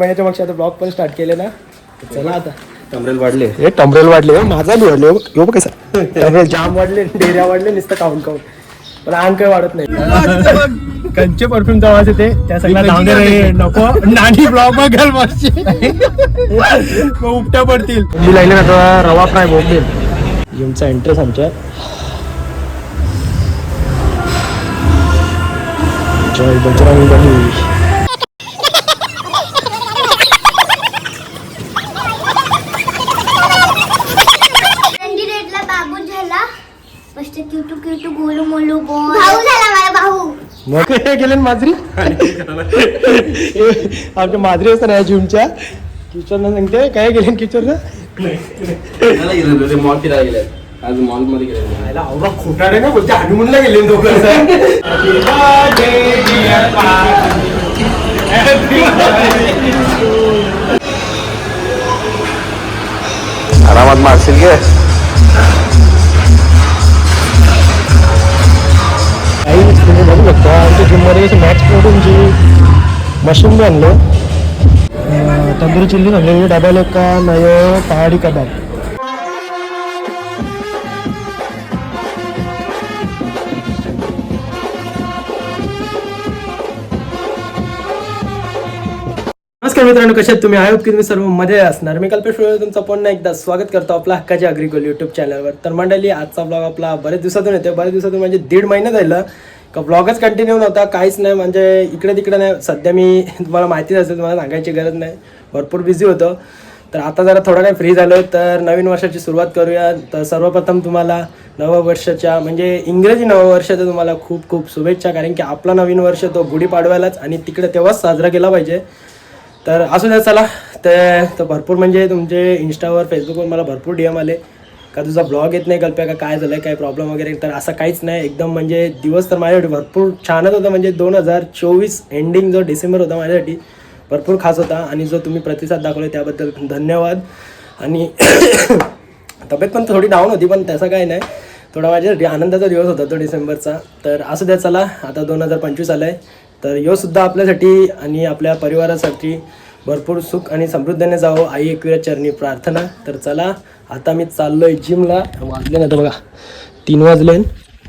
महिन्याच्या मागच्या आता ब्लॉग पण स्टार्ट केले ना. चला आता. कमरेल वाढले. हे टमरेल वाढले हो, माझा बी वाढले हो बघ कसा. टमरेल जाम वाढले डेऱ्या वाढले नुसतं खाऊन खाऊन पण अंग काही वाढत नाही. कंचे परफ्यूम जवळ ते त्या सगळ्या रे नको. नानी ब्लॉग बघाल उपट्या पडतील. मी लागले ना आता रवा फ्राय बोंबेल. जिमचा इंटरेस्ट आमच्या. जय बजरंग बली रंगी रेटला बाबू झाला मस्त क्यूटू क्यूटू गोलू मोलू बोल. भाऊ झाला मला भाऊ. मग हे गेले ना माजरी? आमच्या माजरी असतात ना जिमच्या किचनला सांगते काय गेले किचनला? मॉल फिरायला गेले. आज मॉलमध्ये गेले. आवडा ना बोलते हनुमूनला गेले दोघं आरामात मारशील घे तुम्ही शकता आमच्या जिममध्ये मॅक्स प्रोटीनची मशीन बी आणलं तंदुरी चिल्ली आणलेली डबल एक का नय पहाडी कबाब. नमस्कार मित्रांनो कसे तुम्ही? आहोत की तुम्ही सर्वमध्ये असणार. मी कल्पेश तुमचं पुन्हा एकदा स्वागत करतो आपला हक्काची अग्रिकोल युट्यूब चॅनलवर तर मंडळी आजचा ब्लॉग आपला बऱ्याच दिवसातून येतो बऱ्याच दिवसातून म्हणजे दीड महिना झालं. का ब्लॉगच कंटिन्यू नव्हता काहीच नाही म्हणजे इकडे तिकडे नाही. सध्या मी तुम्हाला माहितीच असेल तुम्हाला सांगायची गरज नाही. भरपूर बिझी होतो. तर आता जरा थोडं काही फ्री झालो तर नवीन वर्षाची सुरुवात करूया. तर सर्वप्रथम तुम्हाला नववर्षाच्या म्हणजे इंग्रजी नववर्षाचं तुम्हाला खूप खूप शुभेच्छा. कारण की आपला नवीन वर्ष तो गुढीपाडव्यालाच आणि तिकडे तेव्हाच साजरा केला पाहिजे. तर असू द्या चला. ते तर भरपूर म्हणजे तुमचे इंस्टावर फेसबुकवर मला भरपूर डी एम आले. का तुझा ब्लॉग येत नाही कल्प्या का काय झालं काय प्रॉब्लेम वगैरे? तर असं काहीच नाही. एकदम म्हणजे दिवस तर माझ्यासाठी भरपूर छानच होता. म्हणजे दोन हजार चोवीस एंडिंग जो डिसेंबर होता माझ्यासाठी भरपूर खास होता. आणि जो तुम्ही प्रतिसाद दाखवले त्याबद्दल धन्यवाद. आणि तब्येत पण थोडी डाऊन होती पण तसं काही नाही. थोडा माझ्यासाठी आनंदाचा दिवस होता तो डिसेंबरचा. तर असं द्या चला. आता दोन हजार पंचवीस आलं आहे तर यो सुद्धा आपल्यासाठी आणि आपल्या परिवारासाठी भरपूर सुख आणि समृद्धीने जावं. आई एकविरा चरणी प्रार्थना. तर चला आता मी चाललोय जिमला. वाजले ना तर बघा तीन वाजले.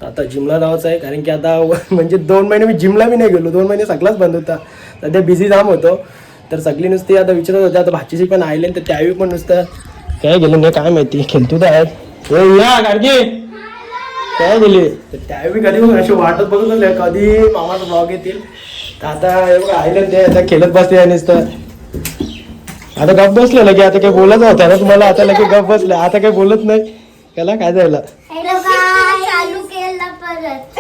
आता जिमला जावंच आहे कारण की आता म्हणजे दोन महिने मी जिमला बी नाही गेलो. दोन महिने सगळाच बंद होता. सध्या बिझी जाम होतो. तर सगळी नुसती आता विचारत होते आता भाचीची पण आले तर त्यावेळी पण नुसतं काय गेलं नाही काय माहिती. खेळतो तर आहेत या गाडगे. काय गेली? तर त्यावेळी कधी पण अशी वाटत बघत कधी मामाचा ब्लॉग येतील. तर आता हे बघा आयलं ते आता खेळत बसते आणि नुसतं आता गप बसले लगे आता काही बोलत होत्या ना तुम्हाला आता लगे गप बसले. आता काही बोलत नाही. त्याला काय जायला हॅलो काय चालू केला परत.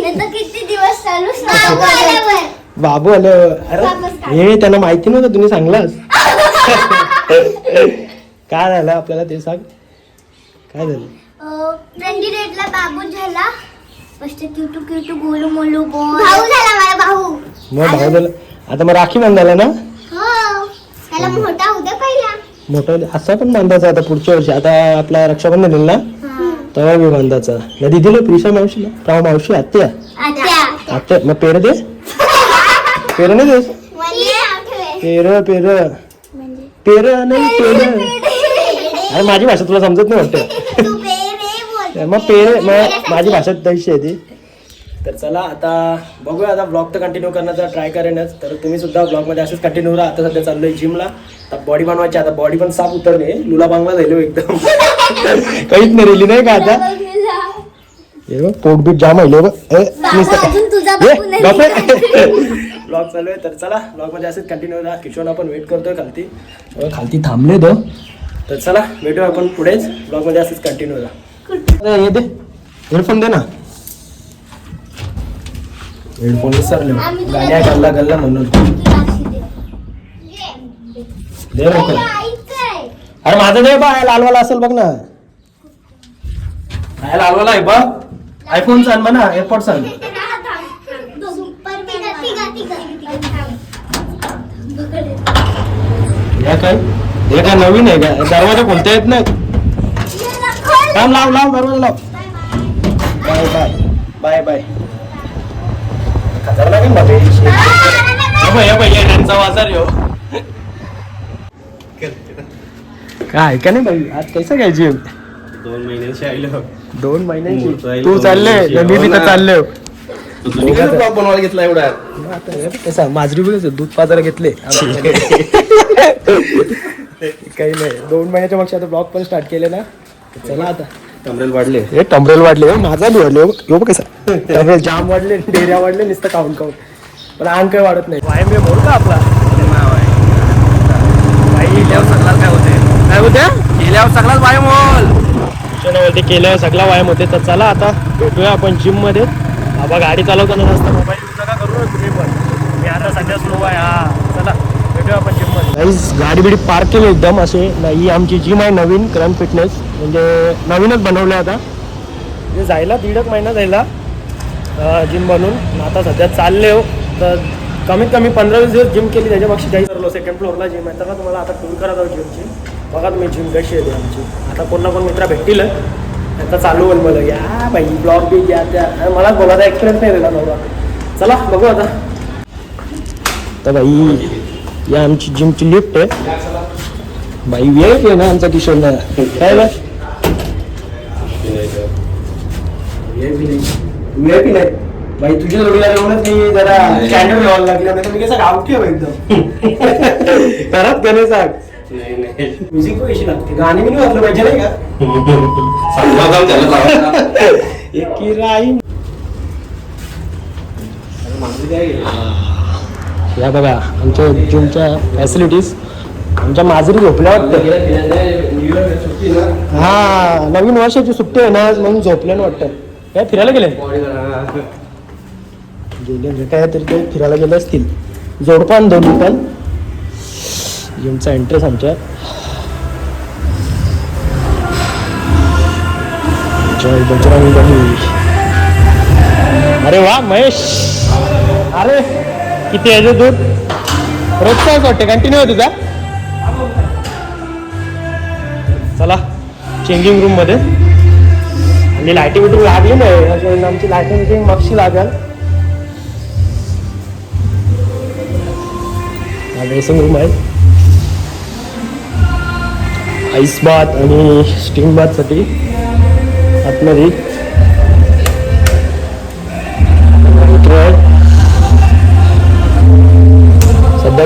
नाही तर किती दिवस चालू? बाबू आलं अरे हे त्यांना माहिती नव्हतं तुम्ही सांगलास? काय झालं? आपल्याला ते सांग. काय झालं? बाबू झाला. मस्त क्यूटू क्यूटू गोलू मोलू बोल. भाऊ झाला मला भाऊ. मग भाऊ झालं. आता मग राखी बांधायला ना? हो. त्याला मोठा दे पहिला. मोठं असं पण बांधायचं आता पुढच्या वर्षी. आता आपला रक्षाबंधन येईल ना? तेव्हा बी बांधायचा. ना दिदीला प्रिशा मावशीला प्राव मावशी आत्या? आता आत्या. मग पेर दे. पेर नाही देस पेर पेर. पेर नाही पेर अरे माझी भाषा तुला समजत नाही वाटतं. मग पेर मग माझी भाषा तशी आहे ती. तर चला आता बघूया आता ब्लॉग तर कंटिन्यू करण्याचा ट्राय करेनच. तर तुम्ही सुद्धा ब्लॉगमध्ये असंच कंटिन्यू राहा. आता सध्या चाललोय जिमला आता बॉडी बनवायची आता बॉडी पण साफ उतरणे लुला बांगला झालो एकदम. काहीच नाही रेली नाही का आता? हे बघ पोट बीट जाम आहे ब्लॉग चालू आहे. तर चला ब्लॉगमध्ये असंच कंटिन्यू राहा. किशोर आपण वेट करतोय खालती. खालती थांबले तो तर चला भेटूया आपण पुढेच. ब्लॉगमध्ये असंच कंटिन्यू राहा. हे दे. हेडफोन दे ना. हेडफोन विसरले. गाण्या गल्ला गल्ला म्हणून. दे लवकर. अरे माझं दे बा लालवाला असेल बघ ना. काय लालवाला आहे बघ. आयफोन सांग म्हणा एअरपोर्ट सांग या काय? हे काय नवीन आहे का? दरवाजा कोणत्या येत नाही. काम लाव लाव दरवाजा लाव. Bye bye. Bye bye. काय का नाही बाई आज कैसा काय दोन महिन्याची आईलो दोन महिन्याची. तू चालले मी तिथं चालले हो. बनवायला घेतला एवढा? कसा माजरी दूध पाजार घेतले. काही नाही दोन महिन्याच्या मागच्या आता ब्लॉग पण स्टार्ट केले ना. चला आता. कमरेल वाढले. हे टंबरेल वाढले हो, माझा बी वाढले. हो बघ, हो बघ कसा. टंबरेल जाम वाढले डेऱ्या वाढले नुसतं खाऊन खाऊन. पण अंग काही वाढत नाही. वायम बी मोड का आपला? बाई गेल्यावर सगळा काय होते? काय होत्या गेल्यावर सगळाच बाय मोल वरती केल्यावर सगळा व्यायाम होते. तर चला आता भेटूया आपण जिममध्ये. बाबा गाडी चालवताना जास्त मोबाईल यूज नका करू ना तुम्ही पण. मी आता सध्या स्लो आहे हा. चला भेटूया आपण जिम मध्ये गाडी बिडी पार्क केली एकदम. असे ही आमची जिम आहे नवीन क्रन फिटनेस म्हणजे नवीनच बनवलं आता. म्हणजे जायला दीड एक महिना जायला जिम बनवून आता सध्या चालले हो. तर कमीत कमी पंधरा वीस दिवस जिम केली त्याच्यापेक्षा काही करलो सेकंड फ्लोअरला जिम आहे. तर तुम्हाला आता टूर करत आहोत जिमची बघा तुम्ही जिम कशी आहे आमची. आता कोण ना कोण मित्र भेटतील. आता चालू होईल मला या बाई ब्लॉग बी या त्या. मला बोलायचा एक्सपिरियन्स नाही दिला चला बघू आता. तर बाई या आमची जिमची लिफ्ट आहे. बाई वेळ आहे ना आमचा किशोर ना. काय बा? व्हीआयपी नाही. बाई तुझ्या जोडीला जाऊनच मी जरा स्टँडर्ड लागला. नाही मी कसं गावठी आहे एकदम. घरात गणे सांग. नाही नाही. म्युझिक लागते. गाणी मी वाचलं पाहिजे नाही का. या बघा आमच्या जिमच्या फॅसिलिटीज आमच्या माजरी झोपल्या वाटतं. हा नवीन वर्षाची सुट्टी आहे ना म्हणून झोपल्यानं वाटतं. काय फिरायला गेले? गेले काय तरी ते फिरायला गेले असतील. जोडपान दोन पण. जिमचा इंटरेस्ट आमच्या. जय बजरंग अरे वा महेश! अरे! किती आहे दूध. रोजचाच वाटते कंटिन्यू आहे तुझा. चला चेंजिंग रूममध्ये. आणि लायटिंग बिटिंग लागली नाही. आमची लायटिंग बिटिंग मगशी लागेल. हा ड्रेसिंग रूम आहे. आईस बाथ आणि स्टीम बाथसाठी आतमध्ये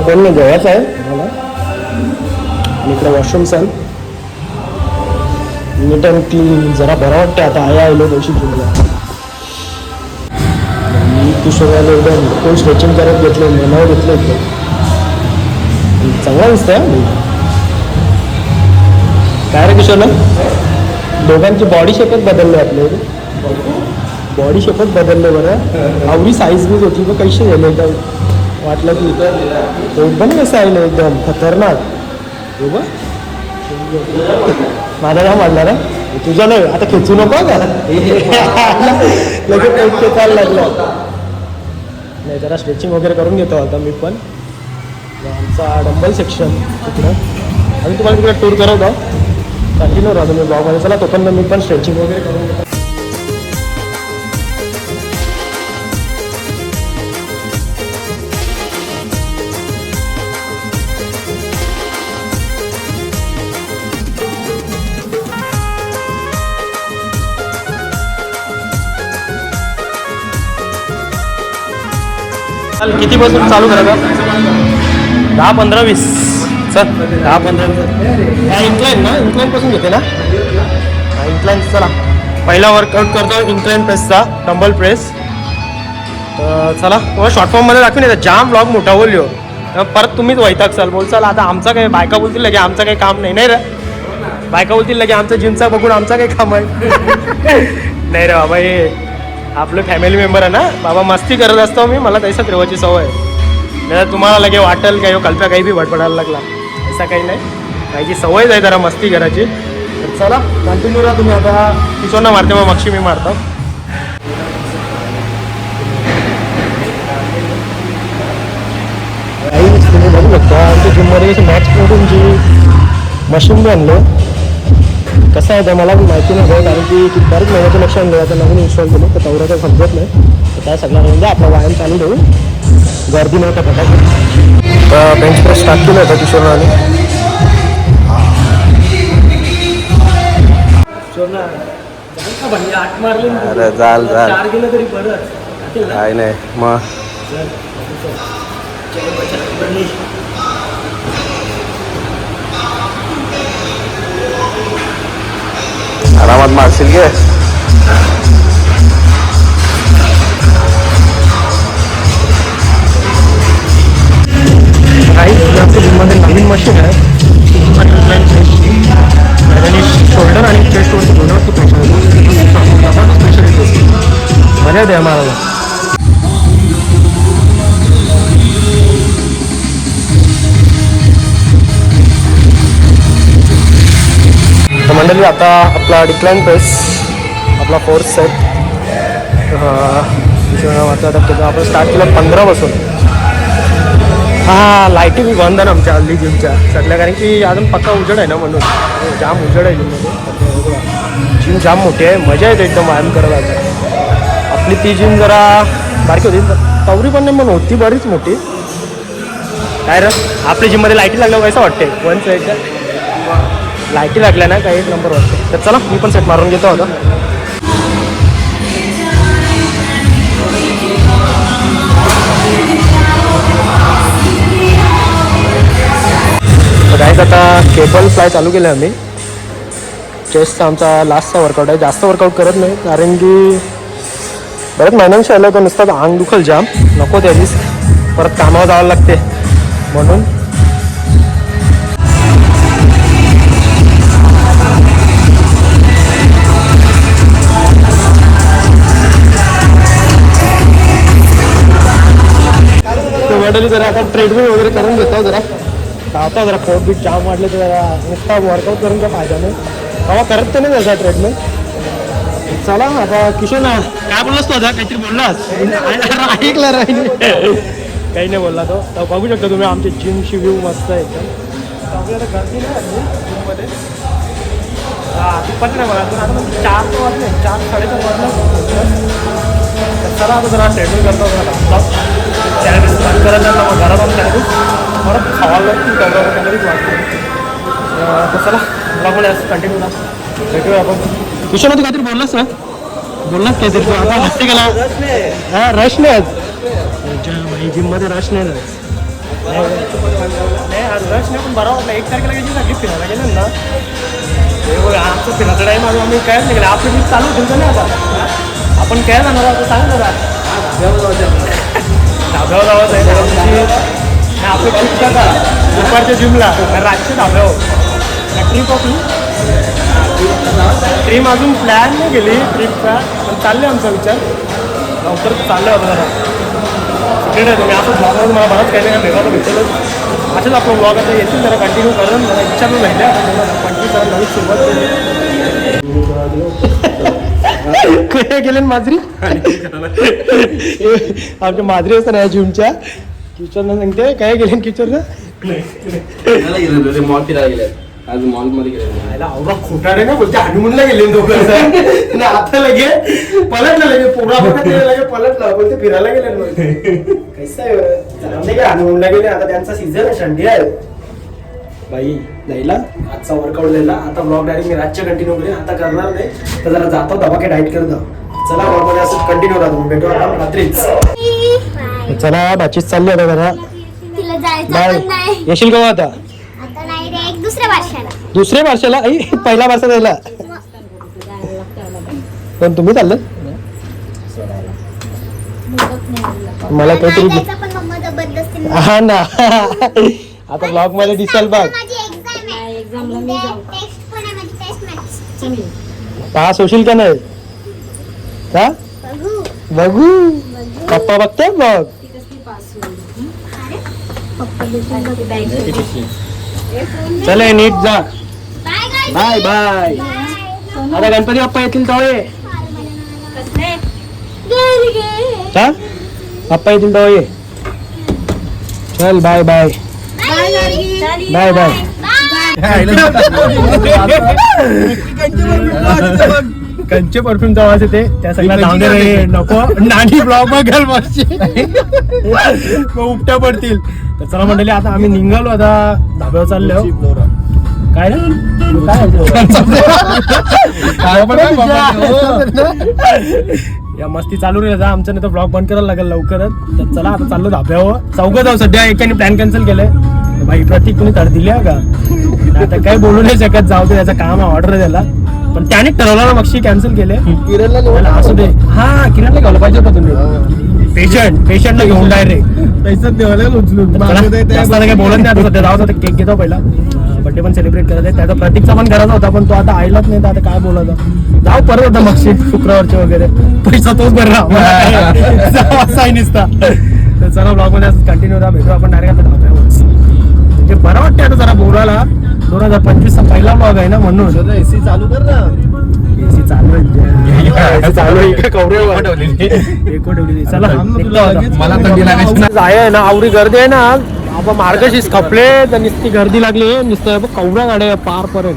सध्या कोण नाही जवळच आहे मला आणि इकडे वॉशरूम्स आहे नीट अँड क्लीन जरा बरं वाटतं आता. आया आलो पैसे जिमला मी किशोराला एकदम कोण स्ट्रेचिंग करत घेतलं मनावर घेतलं एकदम चांगला दिसतंय काय रे किशोरला? दोघांची बॉडी शेपच बदलले आपले. बॉडी शेपच बदलले बरं. आवडी साईज बीज होती मग कैसे झाले? एकदम वाटलं की एकदम कसं आहे एकदम खतरनाक. हो बा माझा नाव वाढणार आहे तुझं नाही आता खेचू नको का? लगेच पैसे खेचायला लागलं. नाही जरा स्ट्रेचिंग वगैरे करून घेतो आता मी पण. आमचा डंबल सेक्शन तिकडं. आणि तुम्हाला तिकडे टूर करवतो कंटिन्यू राहतो मी ब्लॉगमध्ये चला तोपर्यंत मी पण स्ट्रेचिंग वगैरे करून घेतो. चाल किती पासून चालू करायचं दहा पंधरा वीस. चल. दहा पंधरा वीस. इन्क्लाइन ना? इन्क्लाइनपासून घेते ना? इन्क्लाइन चला. पहिला वर्कआउट करतो इन्क्लाइन प्रेसचा डंबल प्रेस चला. तुम्हाला शॉर्ट फॉर्ममध्ये दाखवून येतं. जाम ब्लॉग मोठा बोललो परत तुम्हीच वैताग चाल. बोल चल आता आमचा काही बायका बोलतील लगे आमचं काही काम नाही. नाही रे. बायका बोलतील लगे आमचं जिमचा बघून आमचा काही काम आहे. नाही रे बाबा हे आपलं फॅमिली मेंबर आहे ना बाबा मस्ती करत असतो मी मला तसंच रेवाची सवय आहे. नाही तुम्हाला लगे वाटेल काही कल्प्या काही बी भटपडायला लागला. असं काही नाही. काहीची सवयच आहे जरा मस्ती करायची. तर चला कंटिन्यू राहा तुम्ही आता. किशोरना मारते मग मक्षी मी मारतो. काहीच तुम्ही बघू शकता आमची जिममध्ये मॅच करून प्रोटीनची मशीन बी आणलं कसं आहे मला बी माहिती नाही कारण की ती बरेच महिन्याचं लक्ष आणलं आता नवीन इन्स्टॉल केलं तर तेवढं काही समजत नाही. तर काय सगळं म्हणजे आपला व्यायाम चालू ठेवू. गर्दी नव्हता फटाफट तर बेंच प्रेस स्टार्ट केलं होतं तुम्ही? अरे चाल चाल? काय नाही मग आरामात मारशील घे नवीन मशीन आहे. शोल्डर आणि चेस्टवरती दोन्हीवरती प्रेशर येतो. प्रेशर येतो. मर्यादा द्या मला मंडळी आता आपला डिक्लाइन प्रेस आपला फोर्थ सेट आता केलं आपण स्टार्ट केलं पंधरा पासून हा लाईटी बंद आहे ना आमच्या हल्ली जिमच्या. सगळ्या कारण की अजून पक्का उजड आहे ना म्हणून. जाम उजड आहे जिममध्ये. जिम जाम मोठी आहे. मजा येते एकदम व्यायाम करायला आपली ती जिम जरा बारकी होती. तवरी पण नाही पण होती बरीच मोठी. काय रे? आपल्या जिममध्ये लाईटी लागल्या कसं वाटते वन साईडच्या लाईटी लागल्या ना काही एक नंबर वाटते तर चला मी पण सेट मारून घेतो होता गाईज आता केबल फ्लाय चालू केलं आम्ही. चेस्टचा आमचा लास्टचा वर्कआउट आहे. जास्त वर्कआउट करत नाही कारण की बरेच महिन्यांशी आलं तर नुसतं अंग दुखल जाम नको त्या दिवस परत कामावर जावं लागते. म्हणून वडील जरा आता ट्रेडमिल वगैरे करून घेतो जरा. धावता जरा पोट बीट जाम वाटले तर जरा नुसता वर्कआउट करून काय फायदा नाही तेव्हा करत तर नाही त्याचा ट्रेडमिल चला आता किशोर ना काय बोललास तू आता? काहीतरी बोललास? ऐकला राहील काही नाही बोलला तो. तर बघू शकता तुम्ही आमची जिमची व्ह्यू मस्त आहे एकदम. आपल्याला गर्दी नाही जिममध्ये पण नाही बघा आता चार वाजले. चार साडेचार वाजले. चला आता जरा ट्रेडमिल करतो जरा. चॅनल बंद करायला जातो मग घरात आम्ही चॅनल परत खावायला लागतील तेवढं काहीतरीच वाटतं तर चला ब्लॉगमध्ये असं कंटिन्यू ना. भेटूया आपण. विषयामध्ये काहीतरी बोललास ना? बोललास काहीतरी? तू आता हस्ते गेला हा रश नाही आज. भाई जिममध्ये रश नाही आज. नाही आज रश नाही पण बरं वाटलं. एक तारखेला गेली सगळी फिरायला गेलं ना. हे बघ आमचं फिरायचं टाईम अजून आम्ही काय नाही गेलं आपली ट्रिप चालू ठेवतो नाही आता. आपण काय जाणार आहोत सांग जरा. धाब्यावर आवाज आहे. आमची आपलं ट्रिप का? दुपारच्या जिमला रातच्या धाब्यावर ट्रिप आपली? ट्रीम अजून प्लॅन नाही गेली ट्रिपचा पण चालले आमचा विचार. लवकर चाललं होतं जरा. सिक्रेट आहे तुम्ही. असं ब्लॉगवर मला बरंच काही नाही. भेटायला तर भेटलंच. असंच आपलं ब्लॉग आता येतील जरा कंटिन्यू करून. जरा विचारून राहिले कंटिन्यू करा. नवीन सुरुवात केली कुठे गेले माजरी? आमच्या माजरी असतं ना जिमच्या. किचनला सांगते काय गेले किचनला? मॉल फिरायला गेले आज मॉलमध्ये गेले खोटा रे ना बोलते हनुमूनला गेले दोघं आणि आता लगे पलटला लगे पोरा लगे पलटला बोलते फिरायला गेले ना बोलते. कैसा आहे काय हनुमूनला गेले आता त्यांचा सीझन आहे थंडी आहे. बाई जाईला आजचा वर्कआउट झाला आता ब्लॉग डायरेक्ट मी रातच्या कंटिन्यू करेन. आता करणार नाही. तर जरा जातो दबाके डाईट करतो चला ब्लॉगमध्ये असं कंटिन्यू राहतो. भेटू आपण रात्रीच. चला बातचीत चालली आता जरा. तिला जायचं बाय पण नाही. येशील का आता? आता नाही रे एक दुसऱ्या वर्षाला आई, पहिल्या वर्षात यायला पण तुम्ही चाललं? मला काहीतरी हा ना. आता ब्लॉगमध्ये दिसेल बघ माझी एक्झाम आहे एक्झामला मी पास होशील का नाही? का बघू. बघू. पप्पा बघते ब्लॉग चले नीट जा. बाय बाय आता गणपती बाप्पा येतील ये हा? बाप्पा येतील तेव्हा ये चल बाय बाय बाय बाय कंचे परफ्यूमचा आवाज येते त्या सगळ्या रे. नको. नानी ब्लॉग बघाल मग उपट्या पडतील. तर चला मंडळी आता आम्ही निघालो आता. धाब्यावर चाललो काय रे? काय? या मस्ती चालू राहिला आमचं नाही तर ब्लॉग बंद करायला लागेल लवकरच. तर चला आता चाललो धाब्यावर. चौघ जाऊ सध्या. एकाने प्लॅन कॅन्सल केलंय. भाई प्रतीक तुम्ही तर दिली का? आता काही बोलू नाही शकत जाऊ दे त्याचं काम ऑर्डर द्यायला. पण त्याने ठरवलं ना मक्षी कॅन्सल केले. त्याला असू दे. हा किरणला घ्यायला पाहिजे होता तुम्ही पेशंट पेशंटला घेऊन डायरेक्ट पैसा देवाला उचलून. काही बोलत नाही आता सध्या जाऊ केक घेतो पहिला. बर्थडे पण सेलिब्रेट करत आहे. त्याचा प्रतीकचा पण करायचा होता पण तो आता आयलाच नाही तर आता काय बोलायचं? जाऊ परत होता मक्षी शुक्रवारचे वगैरे. पैसा तोच जाऊ असा आहे नुसता. तर चला ब्लॉगमध्ये कंटिन्यू राहा भेटू आपण डायरेक्ट आता. म्हणजे बरं वाटतं आता जरा बोलायला. दोन हजार पंचवीसचा पहिला ब्लॉग आहे ना म्हणून. एसी चालू कर ना. एसी चालू आहे. चालू आहे. कवरे चला. जाय आहे. ना आवडी गर्दी आहे ना आपण मार्गशीच खपले तर नुसती गर्दी लागली. नुसतं कवड्या गाड्या पार पर्यंत.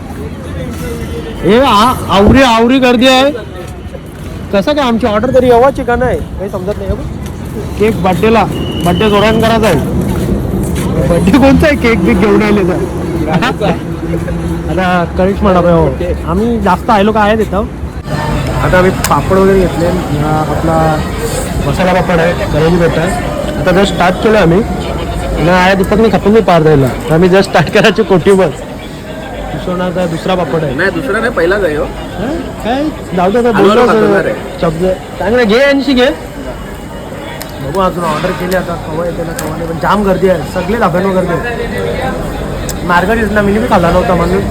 हे आ- आवरी आवरी गर्दी आहे. कसं काय आमची ऑर्डर तरी येवाची का नाही? काही समजत नाही हे. केक बड्डेला बड्डे जोरान करायचा आहे. बड्डे कोणता आहे? केक बिक घेऊन आले तर. आता कळीच म्हणा हो. आम्ही जास्त आयलो काय आहे तिथं आता आम्ही पापड वगैरे घेतले. हा आपला मसाला पापड आहे करेली भेट आहे. आता जस्ट स्टार्ट केलं आम्ही. आणि आया दीपकने खपून पार द्यायला तर आम्ही जस्ट स्टार्ट करायची कोटी बस विश्वनाथ दुसरा पापड आहे. नाही दुसरा नाही पहिलाच आहे हो? काय? जाऊ दे आहे. शब्द चांगलं घे आणशी घे. बघू अजून ऑर्डर केली आता कवा येते ना कवा नाही पण जाम गर्दी आहे. सगळे धाब्यांवर गर्दी आहे. मार्गडीच ना मी नेहमी खाल्ला नव्हता म्हणून.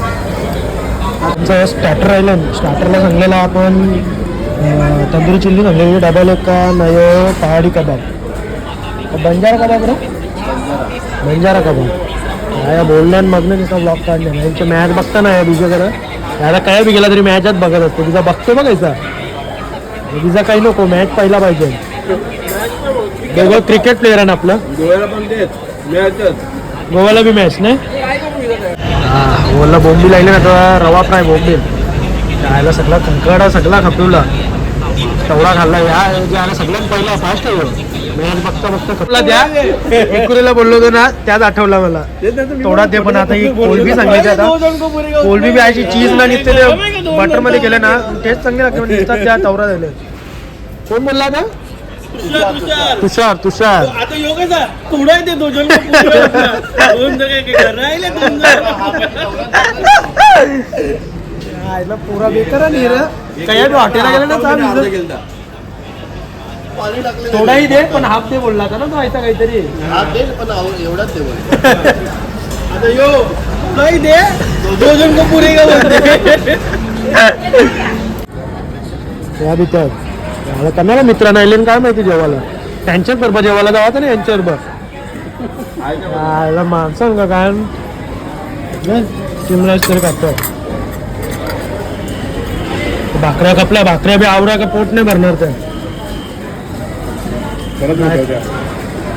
आमचं स्टार्टर राहिलं स्टार्टरला सांगलेलं आपण तंदुरी चिल्ली सांगलेली डबल एक का नयो पहाडी कबाब. बंजारा कबाब रे? बंजारा कबाब. या बोलण्यान मग ना तिचा ब्लॉग काढले यांचे मॅच बघता ना या दुसऱ्याकडे याला काय बी गेला तरी मॅचच बघत असतो तिचा बघतो बघायचा तिचा काही नको मॅच पहिला पाहिजे. दोघं क्रिकेट प्लेअर आहे ना आपलं? गोव्याला पण गोव्याला बी मॅच नाही? गोव्याला बोंबी लागली ना तर रवा फ्राय बोंबी खायला सगळा कंकडा सगळा खपवला. तेवढा खाल्ला. या याला सगळ्यात पहिला फास्ट आहे बघता बघता खपला एकुरीला बोललो होतो ना त्याच आठवला मला. थोडा ते पण आता ही कोलबी सांगायची आता. कोलबी बी अशी चीज ना निघते बटरमध्ये केले ना टेस्ट चांगले लागते. म्हणजे त्या तवरा झाले कोण बोलला आता? तुषार तुषार. आता योगच थोडा ते दोन दोन जण राहिले दोन पुरा बेकार नाही रे काय हॉटेलला गेला ना. थोडाही दे पण हाफ दे बोलला होता ना तो ऐसा काहीतरी. एवढाच देऊ आता यो नाही दे. दो जण को पुरे का बोलते या भीतर. याला त्यांना मित्रांना आले काय माहिती जेवायला? त्यांच्याच बरोबर जेवायला जावाचं ना यांच्या बरोबर आयला माणसं का काय? चिमराज तरी खातो भाकऱ्या कपल्या भाकऱ्या बी आवरा का पोट नाही भरणार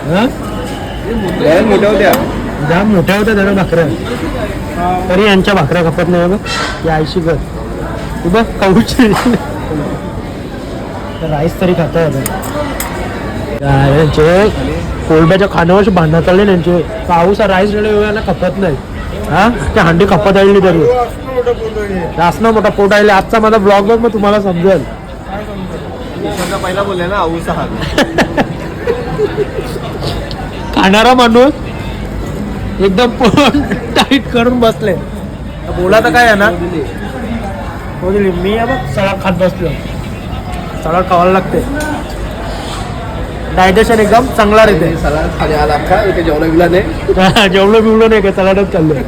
हा? मोठ्या होत्या. जाम मोठ्या होत्या त्याला भाकऱ्या. तरी यांच्या भाकऱ्या खपत नाही बघ. ती आयशी कर. तू बघ राईस तरी खाता यांचे कोलब्याच्या खाण्यावर भांडणं चालले त्यांचे पाऊस राईस वेळेला खपत नाही. हा? ते हांडी खपत आली तरी. ना मोठा पोट आले आजचा माझा ब्लॉग बघ मग तुम्हाला समजेल. पहिला बोलले ना आऊसा हा खाणारा माणूस एकदम पोट टाईट करून बसले. बोला तर काय आहे ना? मी सळा खात बसलो. सळा खावायला लागते. डायजेशन एकदम चांगला राहते. सलाड खाली आला का इथे जेवढा विला नाही. जेवढं बिवलं नाही का? सलाडच चाललंय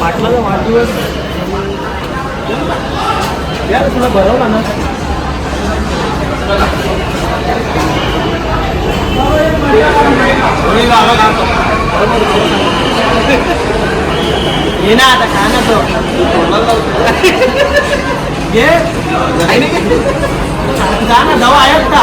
पाटलाचा वाढदिवस. यार तुला बरवला ना ये ना आता खा ना तो। ये जा ना दवा आहेत का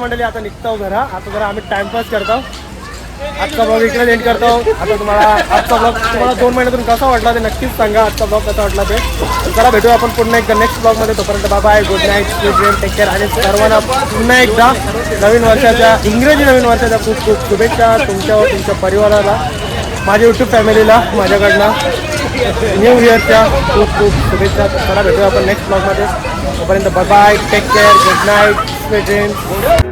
मंडळी आता निघतो घरा. आता जरा आम्ही टाइमपास करतो. आजचा ब्लॉग इकडे एंड करतो. आता तुम्हाला आजचा ब्लॉग तुम्हाला दोन महिन्यातून कसा वाटला ते नक्कीच सांगा. आजचा ब्लॉग कसा वाटला ते. चला भेटूया आपण पुन्हा एकदा नेक्स्ट ब्लॉगमध्ये तोपर्यंत बाबा bye good night good dream take care आणि सर्वांना पुन्हा एकदा नवीन वर्षाच्या इंग्रजी नवीन वर्षाच्या खूप खूप शुभेच्छा तुमच्यावर तुमच्या परिवाराला माझ्या यूट्यूब फॅमिलीला माझ्याकडनं. न्यू इयरच्या खूप खूप शुभेच्छा. चला भेटूया आपण नेक्स्ट ब्लॉगमध्ये तोपर्यंत bye bye take care good night sweet